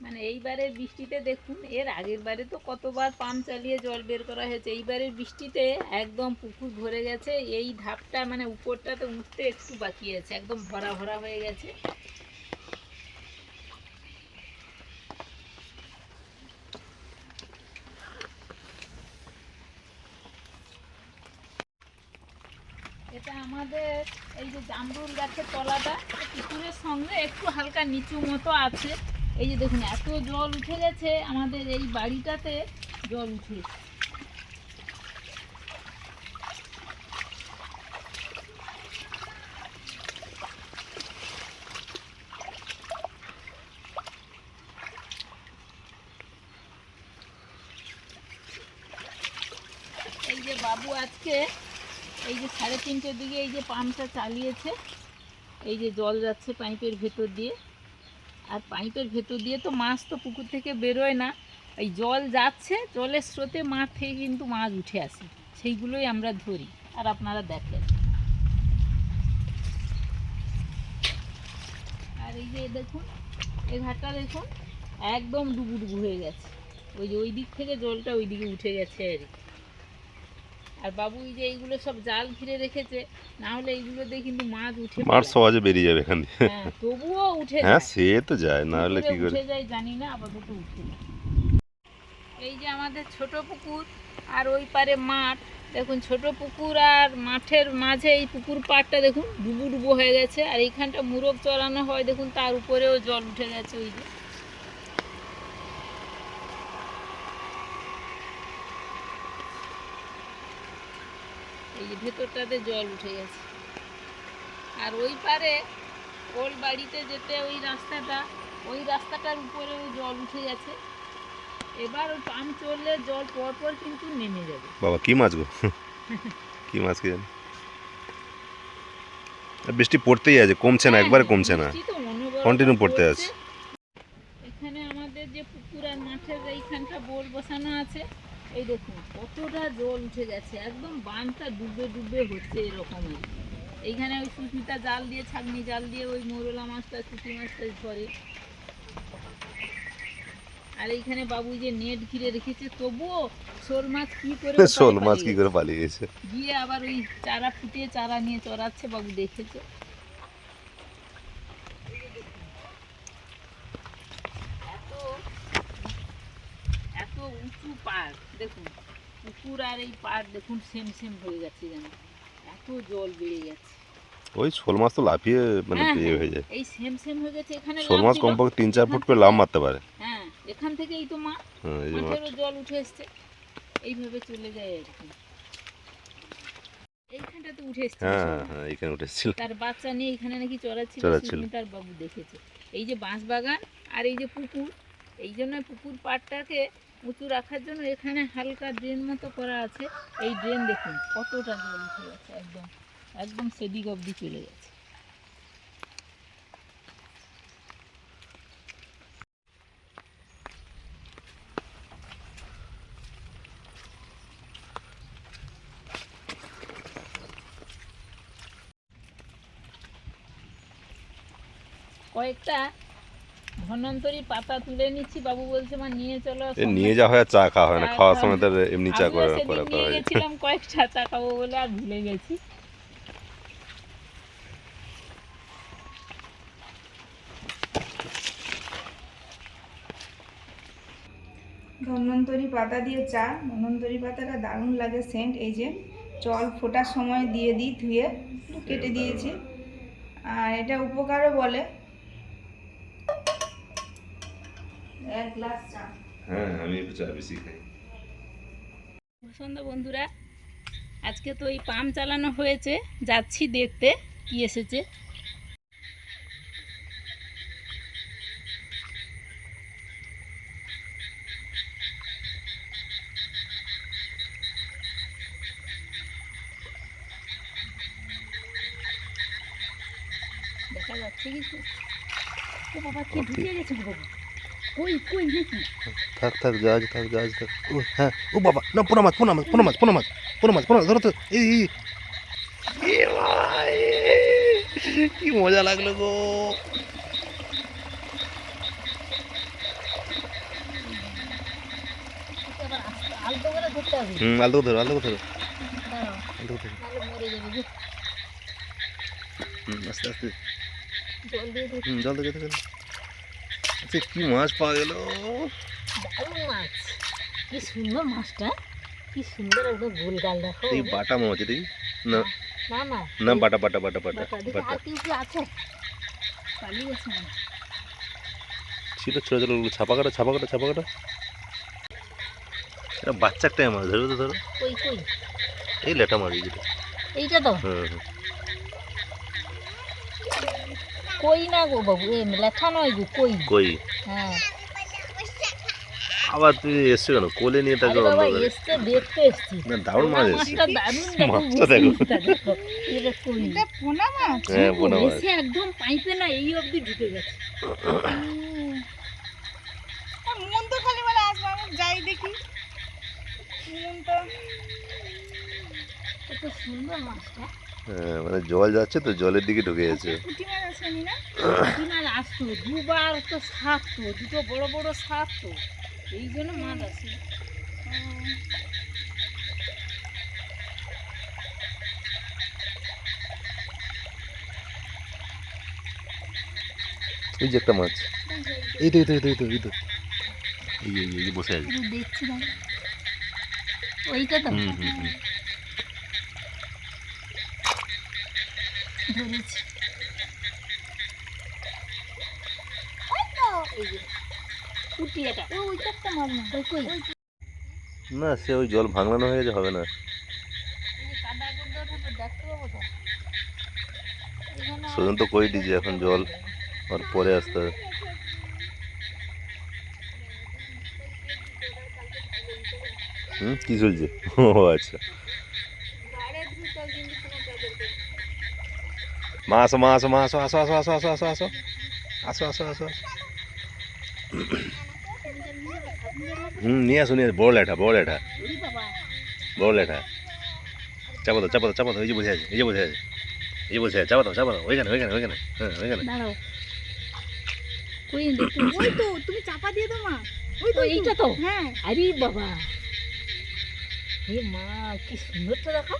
মানে এইবারের বৃষ্টিতে দেখুন, এর আগের বারে তো কতবার পাম্প চালিয়ে জল বের করা হয়েছে। এইবারের বৃষ্টিতে একদম পুকুর ভরে গেছে, এই ধাপটা মানে উপরটাতে উঠতে একটু বাকি আছে, একদম ভরা ভরা হয়ে গেছে। এটা আমাদের এই যে জামরুল গাছের তলাটা পুকুরের সঙ্গে একটু হালকা নিচু মতো আছে। এই যে দেখুন, এত জল উঠে গেছে, আমাদের এই বাড়িটাতে জল উঠে এই যে বাবু আজকে, এই যে সাড়ে তিনটের দিকে এই যে পাম্পটা চালিয়েছে, এই যে জল যাচ্ছে পাইপের ভেতর দিয়ে। আর পাইপের ভেতর দিয়ে তো মাছ তো পুকুর থেকে বেরোয় না। এই জল যাচ্ছে, জলের স্রোতে মাঠ থেকে কিন্তু মাছ উঠে আসে। সেইগুলোই আমরা ধরি, আর আপনারা দেখেন। আর এই যে দেখুন, এই ঘাটটা দেখুন, একদম ডুবু ডুবু হয়ে গেছে। ওই যে ওই দিক থেকে জলটা ওই দিকে উঠে গেছে আর কি। আর বাবু এই যে এইগুলো সব জাল ঘিরে রেখেছে না হলে এইগুলো দিয়ে কিন্তু মাছ উঠে পড়ে। সহজে বেরিয়ে যাবে এখান দিয়ে হ্যাঁ তবুও উঠে হ্যাঁ সে তো যায় না হলে কি করে উঠে যায় জানি না আপাতত উঠে যায়। এই যে আমাদের ছোট পুকুর আর ওই পারে মাঠ দেখুন ছোট পুকুর আর মাঠের মাঝে এই পুকুর পাড়টা দেখুন ডুবু ডুবু হয়ে গেছে আর এইখানটা মুরগ চড়ানো হয় দেখুন তার উপরেও জল উঠে গেছে ওই যে যে ভেতরটাতে জল উঠে গেছে। আর ওই পারে ওর বাড়িতে যেতে ওই রাস্তাটা ওই রাস্তাটার উপরেও জল উঠে গেছে। এবার ওই পাম্প চললে জল পরপর কিন্তু নেমে যাবে। বাবা কি মাছ গো? কি মাছ কি জানি? বৃষ্টি পড়তেই আছে কমছে না একবারে কমছে না। Continue পড়তে আছে। এখানে আমাদের যে পুকুর আর মাঠের এইখানটা বোর বসানো আছে। এই দেখুন কতটা জল উঠে গেছে একদম বানটা ডুবে ডুবে হচ্ছে এরকমই এইখানে ওই সুস্মিতা জাল দিয়ে ছাগনি জাল দিয়ে ওই মোরলা মাছটা পুঁটি মাছটা ধরে। আর এইখানে বাবু যে নেট ঘিরে রেখেছে তবুও শোল মাছ কি করে শোল মাছ কি করে পালিয়ে গেছে। গিয়ে আবার ওই চারা ফুটিয়ে চারা নিয়ে চড়াচ্ছে বাবু দেখেছে এত এত উঁচু পাড় দেখুন পুকুর আর এই পাড় দেখুন সেম সেম হয়ে গেছে যেন। এত জল বেড়ে গেছে ওই শোল মাছ তো লাফিয়ে মানে হ্যাঁ, ইয়ে হ্যাঁ, হয়ে যায়। এই সেম সেম হয়ে গেছে এখানে শোল মাছ। কমপক্ষে তিন চার ফুট করে লাভ মারতে পারে। হ্যাঁ এখান তো মা হ্যাঁ এই যে মাছ। মাঠেরও জল উঠে এসছে। এইভাবে চলে যায় আর কি। এইখানটাতে উঠে এসছে হ্যাঁ। হ্যাঁ এখানে উঠেছিল তার বাচ্চা নিয়ে এখানে নাকি চড়াচ্ছিল চড়াচ্ছিল। তার বাবু দেখেছে। এই যে বাঁশ বাগান আর এই যে পুকুর এই জন্য পুকুর পাড়টাকে উঁচু রাখার জন্য এখানে হালকা ড্রেন মতো করা আছে। এই ড্রেন দেখুন, কতটা জল উঠে গেছে, একদম একদম সেদিক অবধি চলে গেছে। কয়েকটা ধন্বন্তরী পাতা তুলে নিচ্ছি বাবু বলছে মা নিয়ে চলো নিয়ে যাওয়া হয় চা খাওয়া হয় না। খাওয়ার সময় তার এমনি চা করা করা নিয়ে হয় গেছিলাম কয়েকটা চা খাব বলে আর ভুলে গেছি। ধন্বন্তরি পাতা দিয়ে চা। ধন্বন্তরি পাতাটা দারুণ লাগে সেন্ট। এই যে জল ফোটার সময় দিয়ে দিই ধুয়ে কেটে দিয়েছি। আর এটা উপকারও বলে। এক গ্লাস চা। হ্যাঁ আমি একটু চা বেশি খাই। সন্ধ্যা বন্ধুরা আজকে তো এই পাম্প চালানো হয়েছে যাচ্ছি দেখতে কি এসেছে। থাক থাক জাজ থাক জাজ থাক। ও হ্যাঁ। ও, বাবা, না, পোনা মাছ পোনা মাছ পোনা মাছ পোনা মাছ পোনা মাছ, পোনা ধরো তো। এই কি মজা লাগল গো। হুম, আলতো ধরো আলতো ধরো। আলতো হুম, আস্তে আস্তে। জল দিয়ে জল দিয়ে দেখে আচ্ছা কি মাছ পাওয়া গেল? মাছ। কি সুন্দর মাছটা কি সুন্দর একদম গোল গাল দেখো। এই বাটা মাছ এটা না না না না। বাটা বাটা বাটা বাটা বাটা দেখি আছে? পালিয়ে গেছে। ছিল ছোটো ছোটো ছাপা কাটা ছাপা কাটা ছাপা কাটা। এটা বাচ্চা একটা মাছ ধরো তো ধরো। কই কই? এই লেটা মাছ এই যেটা এইটা তো? হুম হুম। কই না গো বাবু এ লেখা নয় গো কই? কই? হ্যাঁ। আবার তুই এসছো কেন? কোলে নিয়ে তাকে অন্য করে। এসছে দেখতে এসছি। না দারুণ মাছ এসছে। মাছটা দেখো। এটা কই? এটা পোনা মাছ? হ্যাঁ বোনা মাছ। এসে একদম পাইপে না এই অবধি ঢুকে গেছে। আর মন তো খালি বলে আসবে আমি যাই দেখি। মন তো কত সুন্দর মাছটা। মানে জল যাচ্ছে তো জলের দিকে ঢুকে না আসতো দুবার তো সারতো দুটো বড় বড় সারতো এই জন্য মাছ আসে এই যে একটা মাছ। এই তো এই তো এই তো এই তো এই তো। এই বসে আছে। দেখছি ওইটা তো না, সে ওই জল ভাঙলানো হয়ে গেছে, হবে না। সুজন তো কই দিয়েছে, এখন জল আর পরে আসতে হম হুম, কী চলছে? ও আচ্ছা। মা আসো মা আসো মা আসো আসো আসো আসো আসো আসো আসো আসো আসো আসো হুম নিয়ে আসো নিয়ে। বড় লেঠা বড় লেঠা। বড় লেঠা। চাপা দাও চাপা দাও চাপা দাও। এই যে বসে আছে এই যে বসে আছে। এই যে বসে আছে চাপা দাও চাপা দাও। ওইখানে ওইখানে ওইখানে হ্যাঁ ওইখানে। ওই তো তুমি চাপা দিয়ে দাও মা ওই তো এইটা তো? হ্যাঁ। আরে বাবা। এ মা কি সুন্দর তো দেখো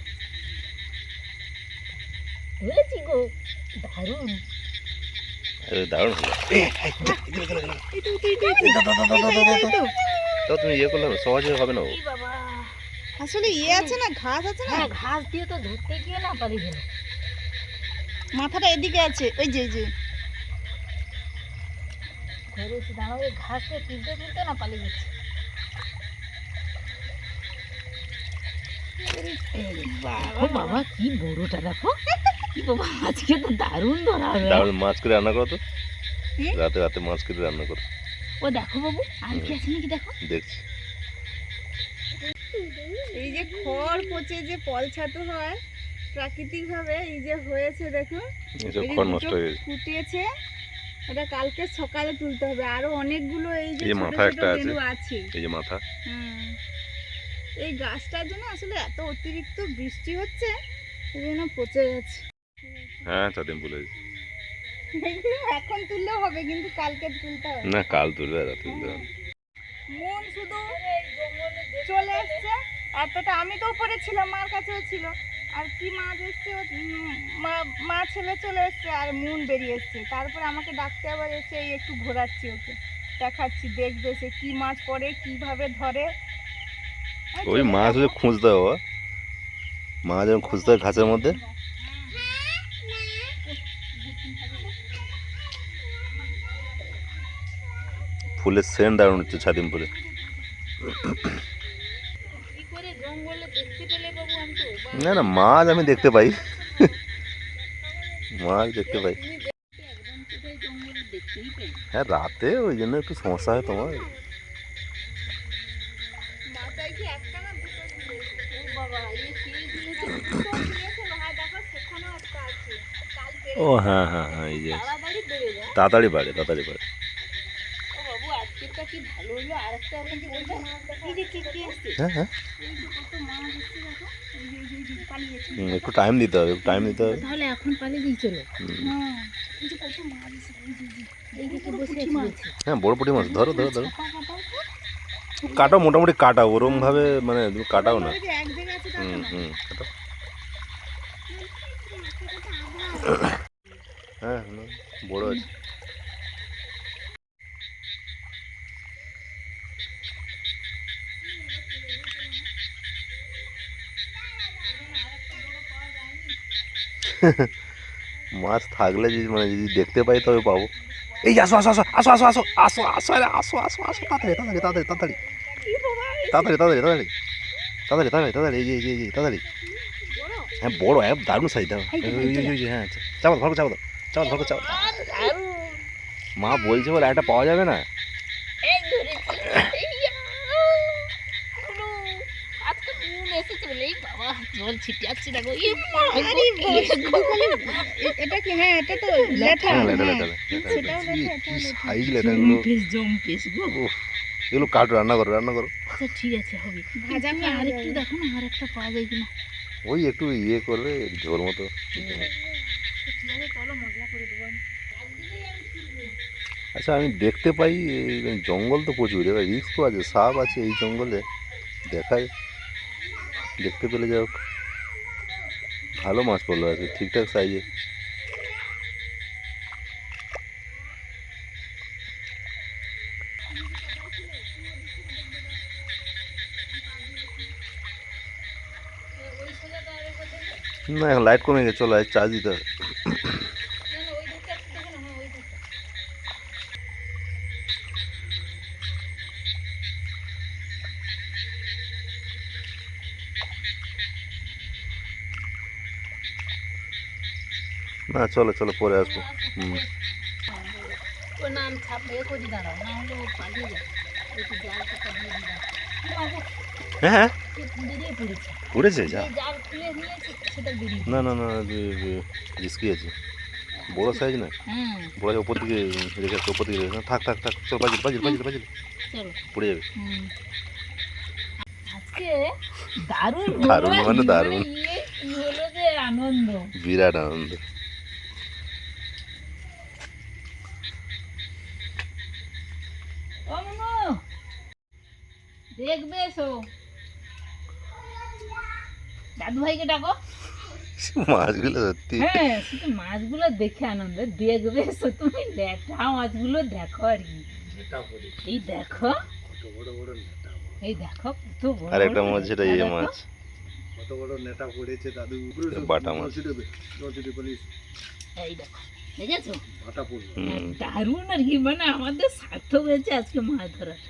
গো। দারুণ। দারুণ তো তুমি ইয়ে করলে সহজে হবে না আসলে ইয়ে আছে না ঘাস আছে না? হ্যাঁ, ঘাস দিয়ে তো ধরতে গিয়ে না পারি মাথাটা এদিকে আছে ওই যে যে। না পালিয়ে গেছে বাবা। কি বড়টা দেখো। কি বাবা আজকে তো দারুণ ধরা হবে দারুণ মাছ করে রান্না করো তো। রাতে রাতে মাছ করে রান্না করো। ও দেখো বাবু আর কি আছে নাকি দেখো? দেখছি। এই যে খড় পচে যে পল ছাতু হয় প্রাকৃতিক ভাবে এই যে হয়েছে হয়ে গেছে। এটা কালকে সকালে তুলতে হবে। আরও অনেকগুলো এই যে এই মাথা একটা আছে। এই যে মাথা। এই গাছটার জন্য আসলে এত অতিরিক্ত বৃষ্টি হচ্ছে এই জন্য পচে যাচ্ছে হ্যাঁ চাঁদিন বলে এগুলো এখন তুললেও হবে কিন্তু কালকে তুলতে হবে। না কাল তুলবে রাতে তুলবে। না। মন শুধু চলে এসছে এতটা আমি তো উপরে ছিলাম মার কাছেও ছিল। আর কি মাছ এসছে ও, মা- ছেলে চলে এসছে আর মন বেরিয়ে এসছে। তারপরে আমাকে ডাকতে আবার এসে এই একটু ঘোরাচ্ছি ওকে। দেখাচ্ছি দেখবে সে কি মাছ পড়ে কীভাবে ধরে। ওই মাছ খুঁজতে হবে মাছ যখন খুঁজতে হয় ঘাসের মধ্যে। ফুলের সেন্ট দারুণ হচ্ছে ছাদিম ফুলে। না না, মাছ আমি দেখতে পাই। মাছ দেখতে পাই। হ্যাঁ রাতে ওই জন্য একটু সমস্যা হয় তোমার। ও হ্যাঁ হ্যাঁ হ্যাঁ এই যে। তাড়াতাড়ি বাড়ে তাড়াতাড়ি বাড়ে। একটু টাইম দিতে হবে একটু টাইম দিতে হবে তাহলে এখন পালিয়ে চলো হ্যাঁ বড় পুটি মাছ ধরো ধরো ধরো কাটাও মোটামুটি কাটাও ওরম ভাবে মানে তুমি কাটাও না হুম হুম কাটাও হ্যাঁ বড় আছে মাছ থাকলে যদি মানে যদি দেখতে পাই তবে পাবো। এই আসো আসো আসো আসো আসো আসো আসো আসো আরে আসো আসো আসো তাড়াতাড়ি তাড়াতাড়ি তাড়াতাড়ি তাড়াতাড়ি। কি বাবা, এই তাড়াতাড়ি তাড়াতাড়ি তাড়াতাড়ি। তাড়াতাড়ি তাড়াতাড়ি তাড়াতাড়ি এই যে এই যে এই যে তাড়াতাড়ি। বড়? হ্যাঁ বড় হ্যাঁ দারুণ সাইজ দাও এই যে, ওই যে, ওই যে, হ্যাঁ আচ্ছা। চাপা ধরো চাপা দাও চাপা ধরো চাপা আর দারুণ মা বলছে বলে একটা পাওয়া যাবে না? জল ছিটাচ্ছি দেখো এটা কি হ্যাঁ এটা তো লেথা হ্যাঁ, ইয়ে, সাইজ লেথা গুলো এগুলো কাটো রান্না করো রান্না করো। আচ্ছা ঠিক আছে হবে। ভাজা আমি আর একটু দেখো না আর একটা পাওয়া যায় কিনা। ওই একটু ইয়ে করবে ঝোল মতো। আচ্ছা আমি দেখতে পাই জঙ্গল তো প্রচুর এবার রিস্কও আছে সাপ আছে এই জঙ্গলে। দেখায় দেখতে পেলে যাই হোক। ভালো মাছ পড়ল আছে ঠিকঠাক সাইজে না এখন লাইট কমে গেছে চলো চার্জ দিতে হবে চলো চলো পরে আসব। হুম। হ্যাঁ, হ্যাঁ। উড়েছে যা। না না না রিস্কি আছে। বড় সাইজ না। বড় উপর দিকে রেখে উপর দিকে থাক থাক থাক চল বাজিল বাজিল বাজিল যাবে। দারুণ দারুণ মানে দারুণ। বিরাট আনন্দ। দেখবে এসো। দাদু ভাইকে ডাকো। মাছগুলো সত্যি। হ্যাঁ শুধু মাছগুলো দেখে আনন্দ দেখবে এসো। তুমি ল্যাঠা মাছগুলো দেখো আর কি। এই দেখো। এই দেখো কত বড় আর একটা মাছ যেটা ল্যাঠা ইয়ে মাছ। কত বড় নেটা পড়েছে দাদু। বাটা মাছ। পুলিশ এই দেখো। দেখেছ? ভাটা পড়ল দারুণ আর কি মানে আমাদের সার্থক হয়েছে আজকে মাছ ধরাটা।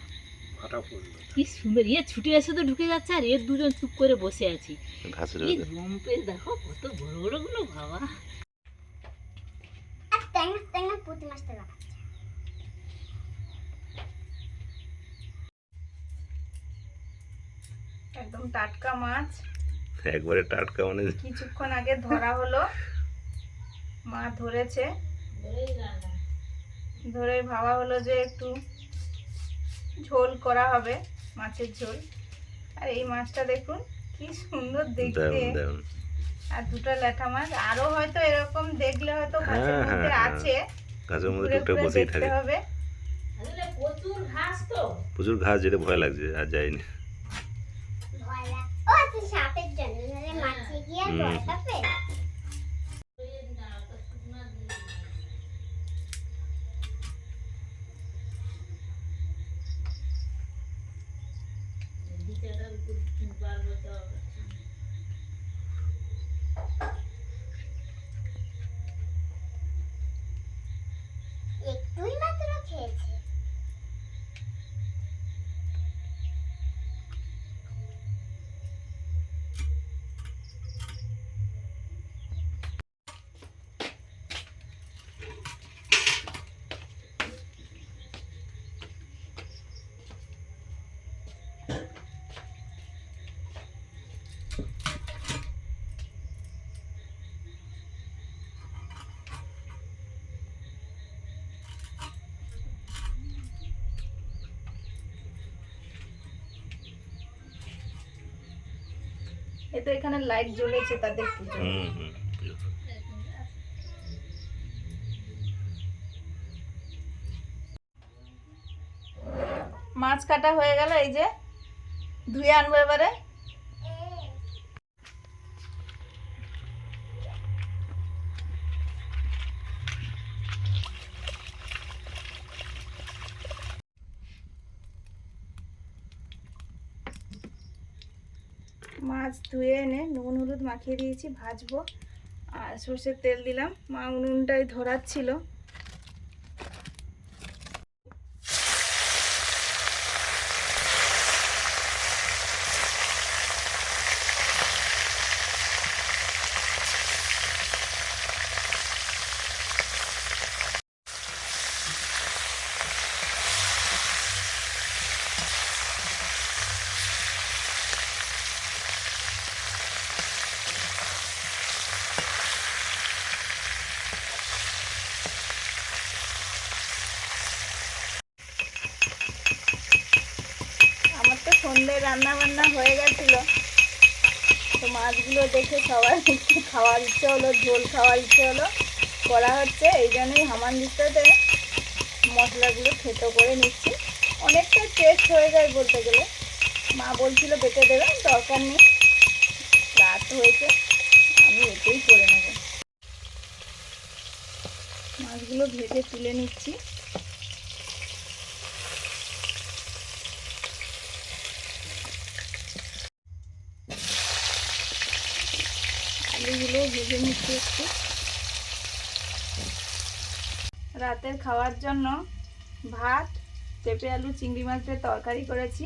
ভাটা পড়ল। কি সুন্দর ইয়ে ছুটে এসে তো ঢুকে যাচ্ছে আর এর দুজন চুপ করে বসে আছি। ঘাসের দেখো কত বড় বড়গুলো বাবা। আর ট্যাংরা ট্যাংরা পুঁটি মাছটা একদম টাটকা মাছ। একবারে টাটকা মানে কিছুক্ষণ আগে ধরা হলো। মা ধরেছে। ধরে ভাবা হলো যে একটু ঝোল করা হবে মাছের ঝোল। আর এই মাছটা দেখুন কি সুন্দর দেখতে। আর দুটো ল্যাঠা মাছ আরও হয়তো এরকম দেখলে হয়তো হ্যাঁ, মধ্যে হ্যাঁ, আছে। মধ্যে টুকটাক বসেই থাকে। হবে। প্রচুর ঘাস তো। প্রচুর ঘাস যেটা ভয় লাগছে আর যায়নি। ভয় লাগ ও সাপের জন্য মাছে গিয়ে ভয় পাবে এই তো এখানে লাইট জ্বলেছে তাদের পুজো। মাছ কাটা হয়ে গেল এই যে ধুয়ে আনব এবারে। মাছ ধুয়ে এনে নুন হলুদ মাখিয়ে দিয়েছি, ভাজবো। আর সর্ষের তেল দিলাম। মা উনুনটাই ধরাচ্ছিল। সন্ধ্যে রান্না বান্না হয়ে গেছিল। তো মাছগুলো দেখে সবার একটু খাওয়ার ইচ্ছে হলো, ঝোল খাওয়ার ইচ্ছে হলো। করা হচ্ছে, এই জন্যই হামান দিতে মশলাগুলো থেতো করে নিচ্ছি। অনেকটা টেস্ট হয়ে যায় বলতে গেলে। মা বলছিল বেটে দেবেন দরকার নেই। রাত হয়েছে, আমি এতেই করে নেব। মাছগুলো ভেজে তুলে নিচ্ছি আলুগুলো ভেজে নিচ্ছি একটু। রাতের খাওয়ার জন্য ভাত পেঁপে আলু চিংড়ি মাছের তরকারি করেছি।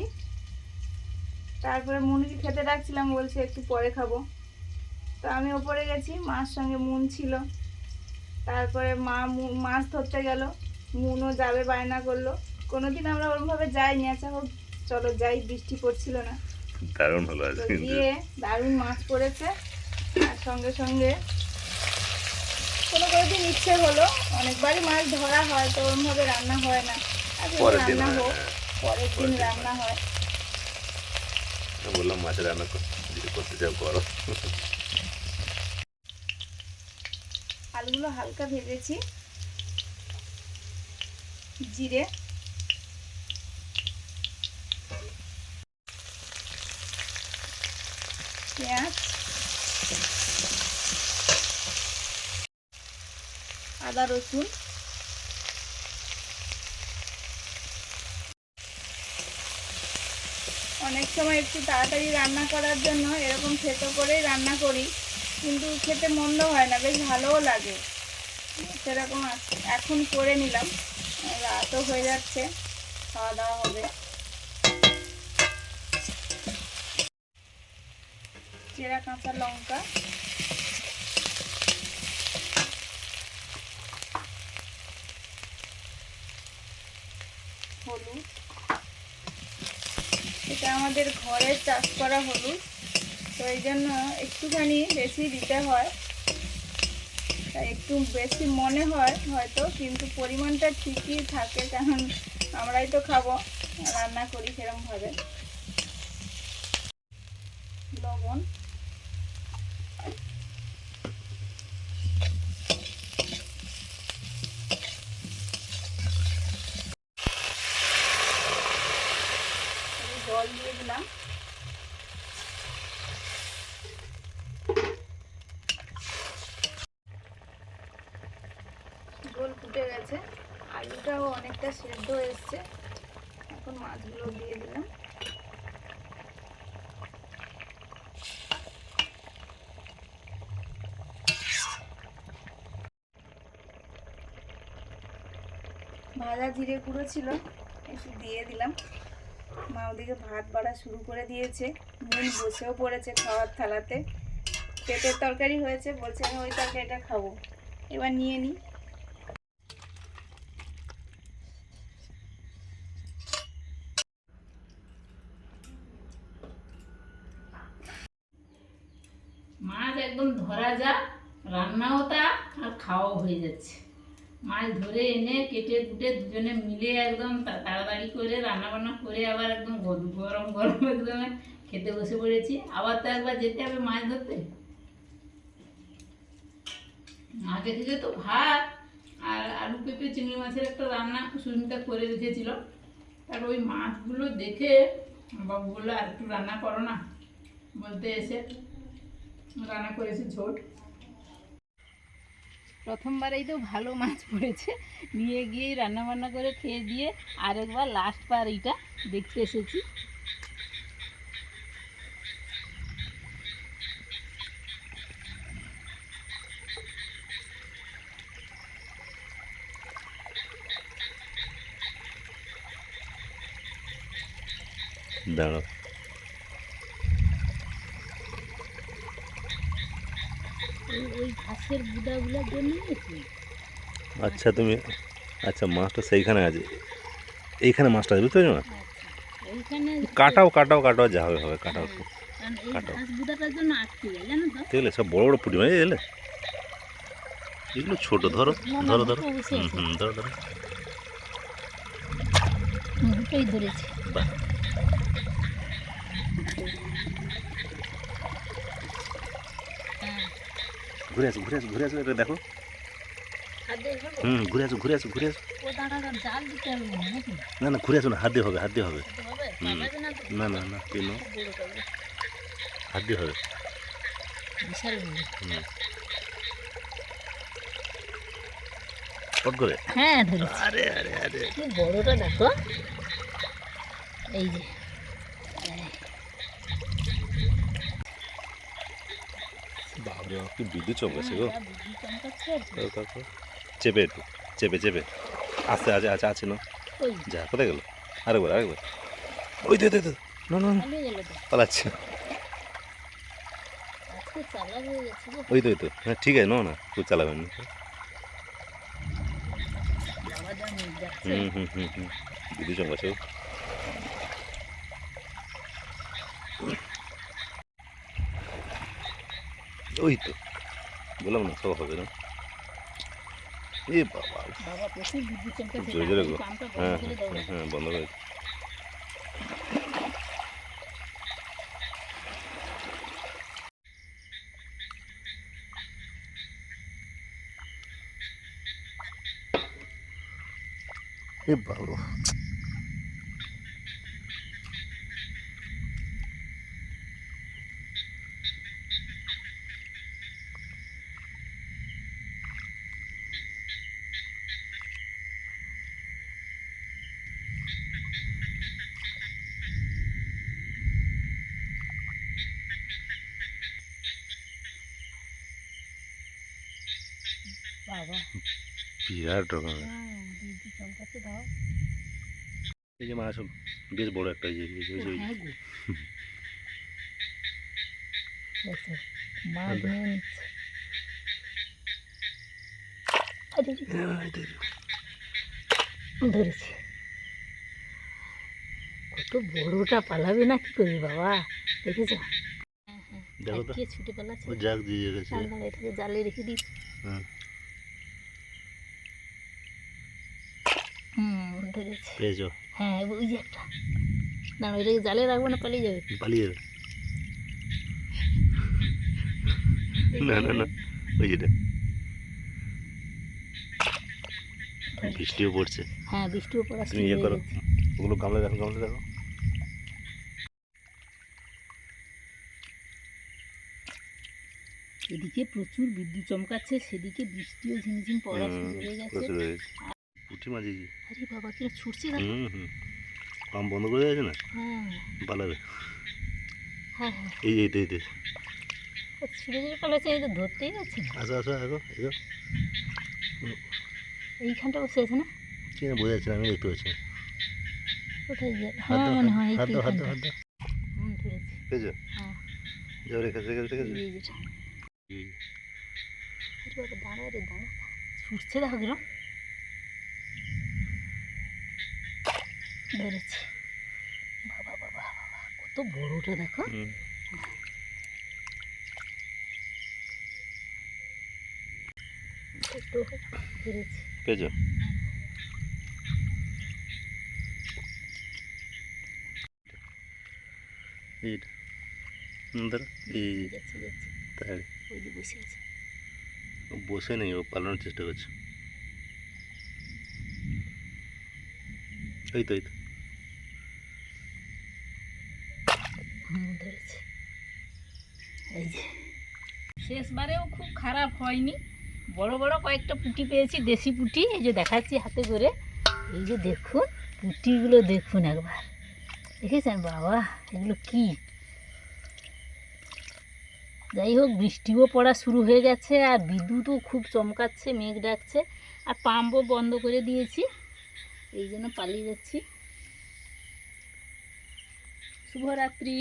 তারপরে মুনকে খেতে ডাকছিলাম বলছে একটু পরে খাব। তো আমি ওপরে গেছি মার সঙ্গে মুন ছিল। তারপরে মা মাছ ধরতে গেল মুনও যাবে বায়না করল। কোনোদিন আমরা ওরমভাবে যাইনি আচ্ছা হোক চলো যাই বৃষ্টি পড়ছিল না। দারুণ হলো গিয়ে দারুণ মাছ পড়েছে। আর সঙ্গে সঙ্গে কোনো কোনো দিন ইচ্ছে হলো অনেকবারই মাছ ধরা হয় তো ওরমভাবে রান্না হয় না। পরের দিন রান্না হয়, হোক হ্যাঁ। পরের দিন রান্না হয়। বললাম মাছের রান্না কর- করতে চাও করো। আলুগুলো হালকা ভেজেছি। জিরে। পেঁয়াজ। আদা রসুন। অনেক সময় একটু তাড়াতাড়ি রান্না করার জন্য এরকম থেতো করেই রান্না করি, কিন্তু খেতে মন্দ হয় না, বেশ ভালোও লাগে। সেরকম এখন করে নিলাম, রাতও হয়ে যাচ্ছে খাওয়া দাওয়া হবে। চেরা কাঁচা লঙ্কা হলুদ। এটা আমাদের ঘরের চাষ করা হলুদ। তো এই জন্য একটুখানি বেশি দিতে হয়। তাই একটু বেশি মনে হয় হয়তো, কিন্তু পরিমাণটা ঠিকই থাকে, কারণ আমরাই তো খাব, রান্না করি সেরকমভাবে লবণ একটু জল দিয়ে দিলাম ঝোল ফুটে গেছে আলুটাও অনেকটা সেদ্ধ এসছে এখন মাছগুলো দিয়ে দিলাম ভাজা জিরে গুঁড়ো ছিল, একটু দিয়ে দিলাম। মা ওদিকে ভাত বাড়া শুরু করে দিয়েছে, নুন বসেও পড়েছে খাওয়ার থালাতে। পেটের তরকারি হয়েছে, বলছে আমি ওই তরকারিটা খাব। এবার নিয়ে নিই মাছ একদম ধরা যা রান্নাও তা আর খাওয়াও হয়ে যাচ্ছে। মাছ ধরে এনে কেটে কুটে দুজনে মিলে একদম তাড়াতাড়ি করে রান্না বান্না করে আবার একদম গরম গরম একদম খেতে বসে পড়েছি। আবার তো একবার যেতে হবে মাছ ধরতে। আগে থেকে তো ভাত আর আলু পেঁপে, চিংড়ি মাছের একটা রান্না সুস্মিতা করে রেখেছিল। তার ওই মাছগুলো দেখে বাবু বলল, আর একটু রান্না করো না। বলতে এসে রান্না করেছে ঝোল। প্রথমবারেই তো ভালো মাছ পড়েছে। নিয়ে গিয়ে রান্না বান্না করে খেয়ে দিয়ে আরেকবার লাস্ট বার এইটা দেখতে এসেছি। দাঁড়াও ওই- ওই ঘাসের জন্য আচ্ছা তুমি আচ্ছা মাছটা সেইখানে আছে। এইখানে মাছটা আছে বুঝতে পারছ না? কাটাও কাটাও কাটাও যা হবে হবে কাটাও। একটু কারণ এই কাটো। ঘাস বুদাটার জন্য আটকে যায় জানো তো? দেখলে সব বড় বড় পুটি মানে এলে এগুলো ছোট ধরো ধরো ধরো। হুম হুম ধরো ধরো। দুটোই ধরেছে। বাহ। ঘুরে আসো ঘুরে আসো ঘুরে আসো এটা দেখো? হুম ঘুরে আসো ঘুরে আসো ঘুরে আসো। নাকি? না না ঘুরে আসো না হাত দিয়ে হবে হাত দিয়ে হবে। না না না কেন? হাত দিয়ে হবে। পট করে। হ্যাঁ আরে আরে আরে। বড়টা দেখো। এই যে। কি বিদ্যুৎ চমকাছে গো? যা বুদ্ধি চমকাচ্ছে। দাও। চেপে একটু চেপে চেপে। আস্তে আছে আছে আছে না যা কোথায় গেল? আরেকবার আরেকবার। ওই দে দে না না পালাচ্ছে। হয়ে গো। ওই তো ওই তো। হ্যাঁ ঠিক আছে নো না খুব চালাবেন না। হুম হুম হুম হুম। বিদ্যুৎ চমকাছে গো। ওই তো বললাম না সব হবে না। এ বাবা জোরে জোরে গো। হ্যাঁ হ্যাঁ হ্যাঁ, হ্যাঁ বন্ধ করে এ বাবা। বিরাট এই যে মাছ বেশ বড় একটা যে ধরেছি। কত বড়টা পালাবে না কি করবি বাবা? দেখেছ? দেখো তো। কে ছুটে পালাচ্ছে। ও দিয়ে জালে রেখে দিস হুম ধরেছি পেয়েছ? হ্যাঁ ওই যে একটা। না ওইটাকে জালে রাখব না পালিয়ে যাবে। পালিয়ে যাবে? না না না ওই যেটা বৃষ্টিও পড়ছে। হ্যাঁ বৃষ্টিও পড়া তুমি ইয়ে করো। ওগুলো গামলা দেখো গামলা দেখো। এদিকে প্রচুর বিদ্যুৎ চমকাচ্ছে সেদিকে বৃষ্টিও ঝিমঝিম পড়া শুরু হয়ে গেছে। হয়ে গেছে। পুঁটি মাঝে কি আরে বাবা কিরম ছুটছে হুম হুম। পাম্প বন্ধ করে দিয়েছে না? হ্যাঁ। পালাবে। হ্যাঁ হ্যাঁ। এই যে এই তো এই তো ও ছুটে ছুটে পালাচ্ছে এই তো ধরতেই পারছি আসো আসো এইখানটা বসে আছে না? কি না বোঝা যাচ্ছে আমি দেখতে পাচ্ছি। কোথায় হাত হ্যাঁ মনে হয় এই হাত দাও হাত দাও হাত দাও। হুম ধরেছি। পেয়েছ হ্যাঁ। যাও রেখে রেখে রেখে এই যেটা এই, আরে বাবা দাঁড়া রে দাঁড়া ছুটছে দেখো কিরম। ধরেছি। বাবা বাবা বাবা কত বড়টা দেখো। পেয়েছ? এইটা এই যে বসে আছে। ও বসে নেই ও পালানোর চেষ্টা করছে। এই তো এই তো। এই যে। শেষবারেও খুব খারাপ হয়নি। বড় বড় কয়েকটা পুঁটি পেয়েছি, দেশি পুঁটি। এই যে দেখাচ্ছি হাতে করে। এই যে দেখুন, পুঁটিগুলো দেখুন একবার। দেখেছেন বাবা, এগুলো কি? যাই হোক, বৃষ্টিও পড়া শুরু হয়ে গেছে আর বিদ্যুৎও খুব চমকাচ্ছে, মেঘ ডাকছে। আর পাম্পও বন্ধ করে দিয়েছি। এই জন্য পালিয়ে যাচ্ছি। শুভরাত্রি